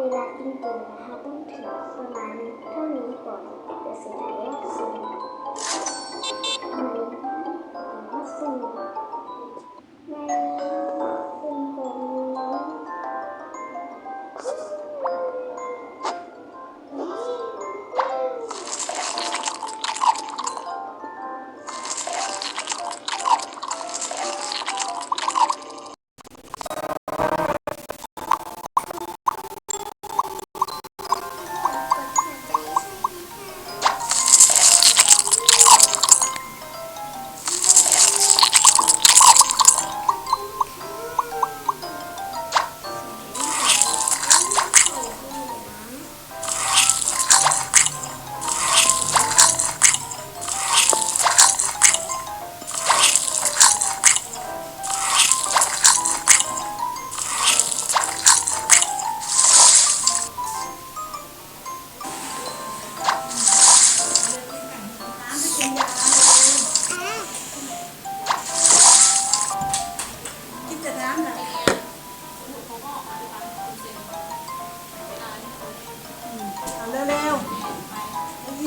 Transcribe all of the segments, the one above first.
เวลาจริงๆนะคะต้องถึงประมาณเท่านี้ก่อนเดี๋ยวสุดท้วซึ่งมอันนี้ก็ซึ่ง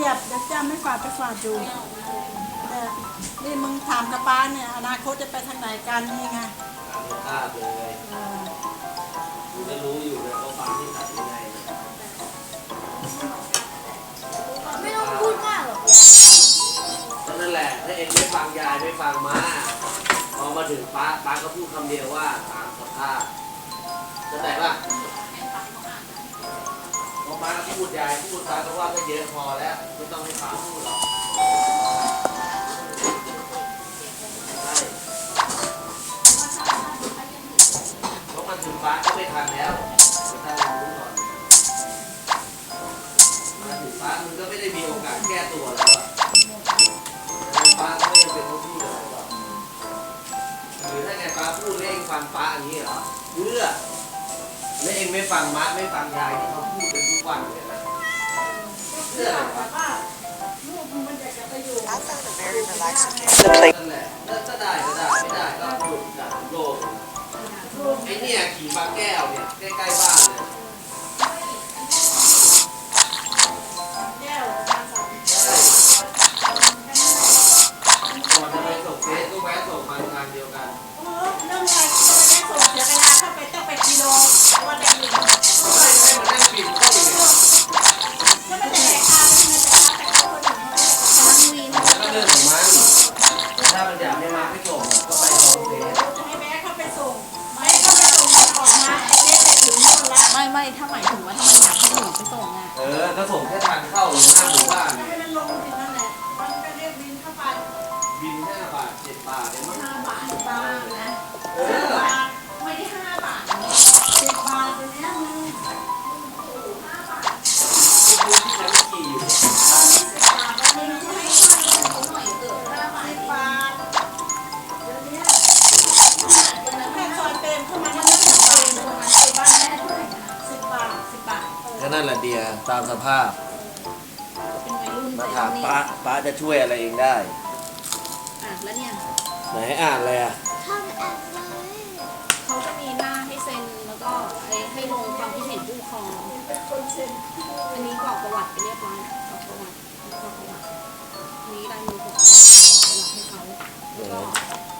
ยียบเดี๋ยวจ้าไม่ฝาดไปฝาดอยู่แต่นี่มึงถามกับป้าเนี่ยอนาคตจะไปทางไหนกันนี่ไงภาพเลยเออคุณก็รู้อยู่นะว่าฟังที่ตัดยังไงนะไม่ต้องพูดมากหรอกก็นั่นแหละ ถ้าเองไม่ฟังยายไม่ฟังมาพอมาถึงป้าป้าก็พูดคำเดียวว่าตามสภาพเข้าใจป่ะ พูดยายพูดป้าก็ว่าก็เยอะพอแล้วไม่ต้องให้ป้าพูดหรอกใช่เพราะมันถึงป้าก็ไม่ทันแล้วถ้าเรารู้ก่อนมาถึงป้ามึงก็ไม่ได้มีโอกาสแก้ตัวแล้วอะป้าก็ไม่ยังเป็นต้องพูดอะไรหรอกหรือถ้าไงป้าพูดแล้วเองฟังป้าอย่างนี้เหรอเพื่อแล้วเองไม่ฟังม้าไม่ฟังยายที่เขาพูด กวันเลยนะเพื่ออะไรวะว่านอยากจะไปอยู่ I found a very relaxing place. นั่นแหละแล้วก็ได้ก็ได้ไม่ได้ก็หลุดจากโลกไอเนี่ยขี่บางแก้วเนี่ยใกล้ๆบ้านเนี่ย ก็ส่งแค่ทางเข้าหรือหน้าหมู่บ้าน ให้เนี่ยมันลงถึงนั่นแหละมันก็เรียกบินเข้าไปบินห้าบาทเจ็ดบาทเองมั้ง ห้าบาท นั่นแหละเดียตามสภาพเป็นวัยรุ่นมาไปถามนี่ป้าป้าจะช่วยอะไรเองได้ อะแล้วเนี่ยไหนอ่านอะไรอะทำแอปเลยเขาจะมีหน้าให้เซ็นแล้วก็ไอ้ให้ลงความคิดเห็นผู้ปกครองเป็นคนเซ็นอันนี้กรอกประวัติไปเรียบร้อยแล้วกรอกประวัติกรอกประวัติอันนี้ลายมือของเรากรอกประวัติให้เขาแล้วก็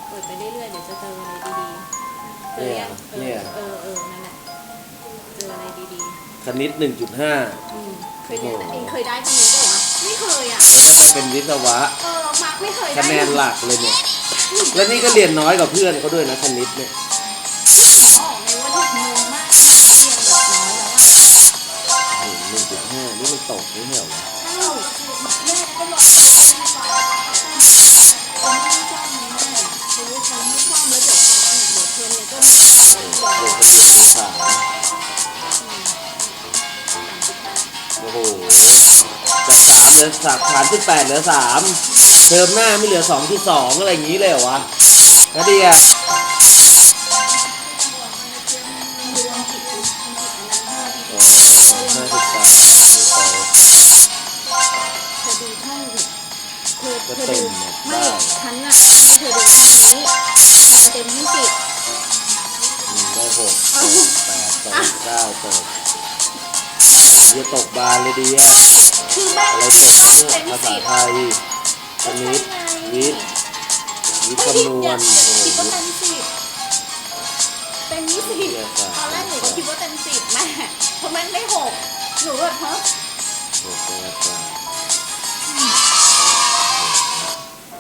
เปิดไปเรื่อยๆเดี๋ยวจะเจออะไรดีๆเจอยังเอเนี่ยอเออเออนั่นแหละเจ ออะไรดีคณิตหนึ่งจุดห้าๆอืมเคยเรียนเองเคยได้คนนี้เปล่าวะไม่เคยอะแล้วก็เป็นวิศวะ เออมาร์คไม่เคยได้คะแนนหลักเลยเนี่ย แล้วนี่ก็เรียนน้อยกว่าเพื่อนเขาด้วยนะคณิตเนี่ยขอออกเลยว่าเด็กงงมากที่เรียนแบบน้อยแล้วอะ หนึ่งจุดห้านี่มันตกไม่ใช่เหรอวะเอ้าแม่ก็ลองสอบให้ฟังเขาไม่ชอบนี้แม่เขารู้เขาไม่ชอบแล้วเดี๋ยวเขาอีกเดี๋ยวเทอมนี้ก็ไม่ชอบเอแล้วอคนเดียวสาม เหลือสามสามจุดแปดเหลือสามเทอมหน้าไม่เหลือสองจุดสองอะไรอย่างนี้เลยเหรอวะแล้วเดียอ๋อห้าสิบสามไม่โตเธอดูช่องดิเธอเธก็อเต็ดูมเนี่ยไม่ได้ฉันน่ะให้เธอดูช่องนี้คะแนนเต็มยี่สิบอืมได้หกเจ็ดแปดสองเก้าเจ็ดอย่าตกบานเลยดีอะ คือแม่อะไรจบเนี่ยเป็นภาสิษาทธิ์ไทยคณิตวิทย์วิทย์คำนวณโอ้โหคิดว่าเป็นสิบเป็นนิสิตวิทยาศาสตร์ตอนแรกหนูก็คิดว่าเป็นสิบแม่เพราะแม่ได้หกหนูแบบฮะโอ้โหประวัติศาสตร์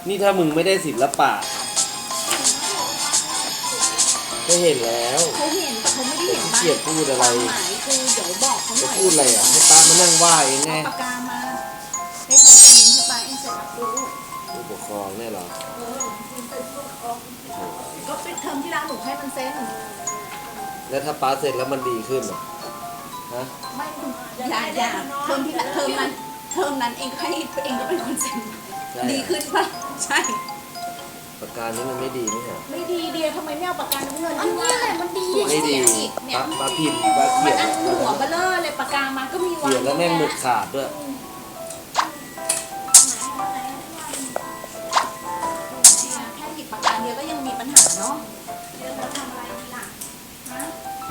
นี่ถ้ามึงไม่ได้ศิลปะก็เห็นแล้วเขาเห็นแต่ เขาไม่ได้แต่เห็นขี้เกียจพูดอะไรความหมายคือเดี๋ยวบอกเขาหจะน่อยพูดอะไรอะให้ป้ามานั่งว่าเองไงเอาปากกามาให้เขาเซ็นให้ป้าเองเสร็จรับรู้ผู้ปกครองเนี่ยเหรอก็ปิดเทอมที่แล้วหนูให้มันเซ็นแล้วถ้าป้าเสร็จแล้วมันดีขึ้นเหรอฮะไม่อย่าอย่าเทอมที่แล้วเทอมนั้นเทอมนั้นเองให้เองก็เป็นคนเซ็นใช่ดีขึ้นปะใช่ ประการนี้มันไม่ดีไม่ใช่เหรอไม่ดีเดียทำไมไม่เอาปากกาน้ำเงินอันนี้แหละมันดีไม่ดีอีกเนี่ยป้าป้าพิมพ์ป้าเขีมันยนอันหัวเบลเลอร์เลยปากกามาก็มีวางเขียนแล้วแม่งหมึกขาดด้วยแค่หยิบปากกาเดียวก็ยังมีปัญหาเนาะเรื่องเราทำอะไรดีล่ะฮะ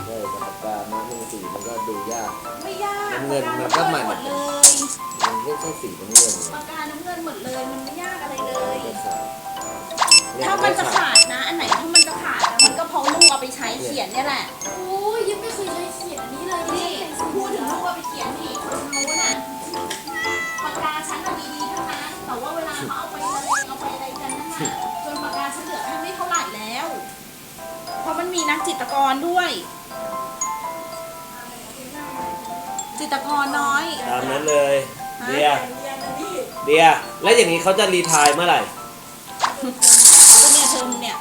ใช่แต่ปากกามาหนึ่งสีมันก็ดูยาก ไม่ยากน้ำเงินมันก็หมั่นหมดเลยมันก็แค่สีน้ำเงินปากกาน้ำเงินหมดเลยมันไม่ยากอะไรเลยก็ขาดเนี่ย ถ้ามันจะขาดนะ อันไหนถ้ามันจะขาดนะมันก็เพราะลูกเอาไปใช้เขียนเนี่ยแหละ โอ้ยยังไม่เคยใช้เขียนอันนี้เลยนี่ พูดถึงลูกเอาไปเขียนนี่คนรู้น่ะปากกาฉันอะดีๆทั้งนั้นแต่ว่าเวลาเขาเอาไปละเลงเอาไปอะไรกันนั่นน่ะจนปากกาฉันเหลือแค่ไม่เท่าไหร่แล้ว เพราะมันมีนักจิตรกรด้วย จิตรกรน้อย ตามนั้นเลย เดียเดียแล้วอย่างนี้เขาจะรีไทายเมื่อไหร่ก็เนี่ย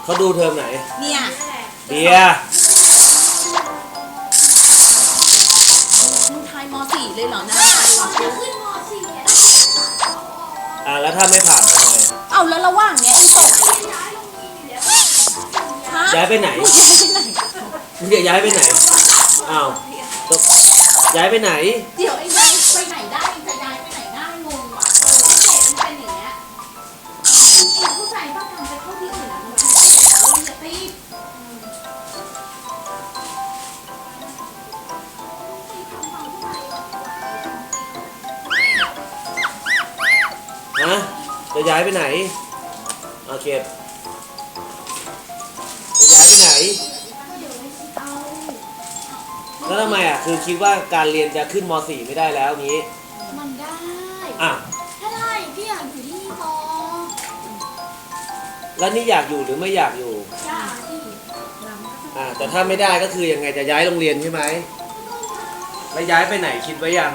เทอมเนี่ยเขาดูเทอมไหน เนี่ยเดียมึงทายม .4 เลยเหรอนะจะขึ้นม .4 แล้วอะแล้วถ้าไม่ผ่านทำไงเอาแล้วระหว่างเนี้ยไอ้ตกย้ายโรงเรียนอยู่แล้วฮะย้ายไปไหนมึงย้ายไปไหนมึงจะย้ายไปไหนอ้าวตกย้ายไปไหน เดี๋ยวไอ้ ย้ายไปไหนโอเคจะย้ายไปไหน แล้วทำไมอะ คือคิดว่าการเรียนจะขึ้นม .4 ไม่ได้แล้วนี้ มันได้ อะ ถ้าได้ พี่อยากอยู่ที่นี่ต่อแล้วนี่อยากอยู่หรือไม่อยากอยู่อยากที่อ่าแต่ถ้าไม่ได้ก็คือยังไงจะย้ายโรงเรียนใช่ไหม แล้วย้ายไปไหนคิดไว้ยัง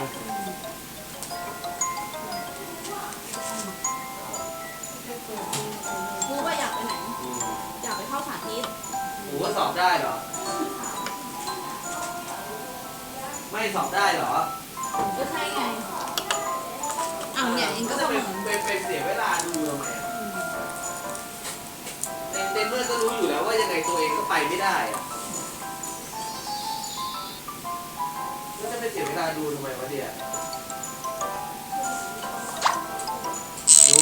ไม่สอบได้เหรอก็ใช่ไงอ้าวเนี่ยเองก็จะประไปเมินไปไปเสียเวลาดูทำไมอะในในเมื่อก็รู้อยู่แล้วว่ายังไงตัวเองก็ไปไม่ได้อะแล้วจะไปเสียเวลาดูทำไมวะเดียโอ้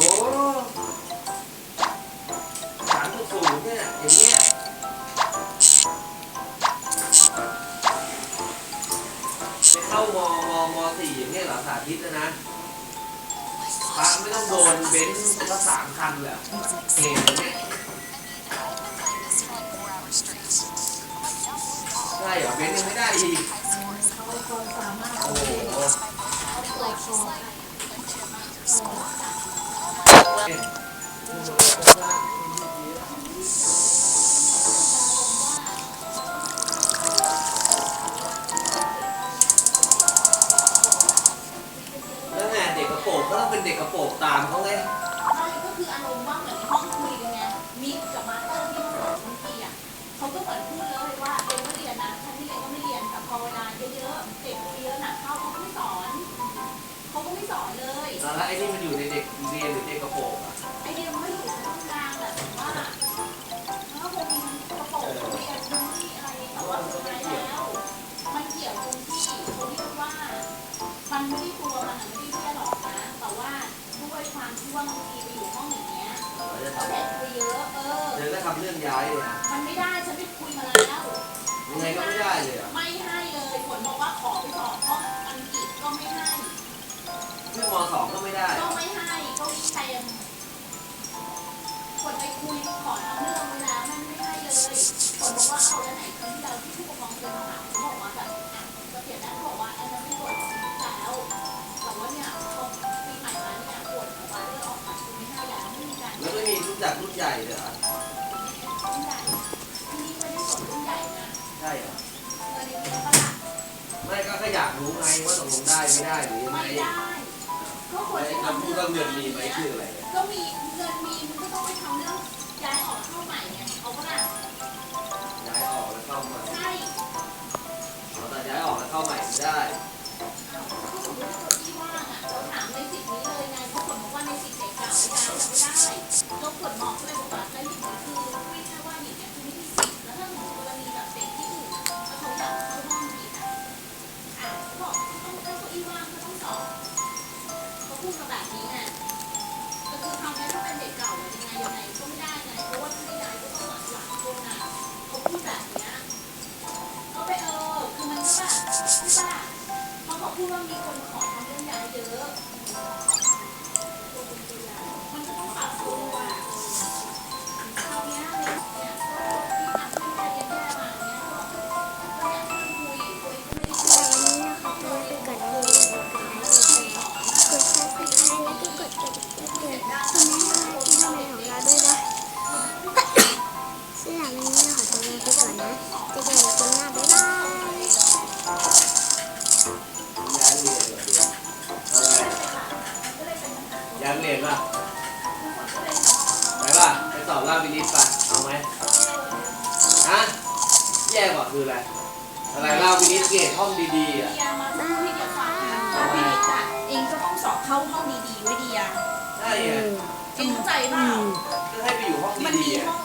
สามจุดศูนย์เนี่ยอย่างเงี้ย เข้ามมมสี่อย่างเงี้ยเหรอสาธิตนะนะพระไม่ต้องโดนเบนซ์ก็สามคันเลยเก่งเนี่ยใช่เหรอเบนซ์ยังไม่ได้อีกโอ้โหเเลยแล้วไอ้นี่มันอยู่ในเด็กเรียนหรือเด็กกระโปรงอะไอเดียมันไม่อยู่ตรงกลางแหละแต่ว่ามันก็คงมีกระโปรงเรียนนู่นนี่อะไรแต่ว่าสุดท้ายแล้วมันเกี่ยวตรงที่เขาเรียกว่ามันไม่ได้ตัวมันอะไม่ได้เรียหรอกนะแต่ว่าด้วยความที่ว่าบางทีไปอยู่ห้องอย่างเงี้ยเราจะทเด็กไปเยอะเออำเดี๋ยวก็ทำเรื่องย้ายเลยนะมันไม่ได้ฉันไปคุยมาแล้วยังไงก็ไม่ได้เลยอะไม่ ขึ้นมสองก็ไม่ได้ ก็ไม่ให้ก็มีเต็มคนไปคุยขอทำเรื่องไว้แล้วมันไม่ให้เลยคนบอกว่าเอาแล้วไหนครั้งที่เราที่ผู้ปกครองเคยมาถามเขาบอกว่าแบบอะก็เขียนได้บอกว่าอันนั้นไม่ตรวจแล้วแต่ว่าเนี่ยพอปีใหม่มาเนี่ยตรวจออกมาเรื่องออกมาคือไม่ให้แล้วไม่มีการแล้วไม่มีรุ่นจักรรุ่นใหญ่เลยเหรอรุ่นใหญ่ที่นี่ไม่ได้สนรุ่นใหญ่นะใช่เหรอเงินในเงินประหลาดไม่ก็แค่อยากรู้ไงว่าตกลงได้ไม่ได้หรือยังไงไม่ได้ ก็ควรไม่จะคำพูดว่าเงินมีไหมคืออะไรเนี่ยก็มีเงินมีมันก็ต้องไปทำเรื่องย้ายออกเข้าใหม่ไงเอาก็ล่ะย้ายออกแล้วเข้ามาใช่เอาแต่ย้ายออกแล้วเข้าใหม่ไม่ได้อ้าวก็สมมติว่าที่ว่างอะเราถามในสิทธิ์นี้ เรียนป่ะไปป่ะไปสอบราวินิตป่ะเอาไหมฮะแย่กว่าคืออะไรอะไรราวินิตเกตห้องดีๆอะเดียมาดูพี่เดียวฟังนะวินิดอะเองก็ต้องสอบเข้าห้องดีๆไว้เดียใช่ไงเองเข้าใจเปล่าก็ให้ไปอยู่ห้องมันดีมีๆอะห้อง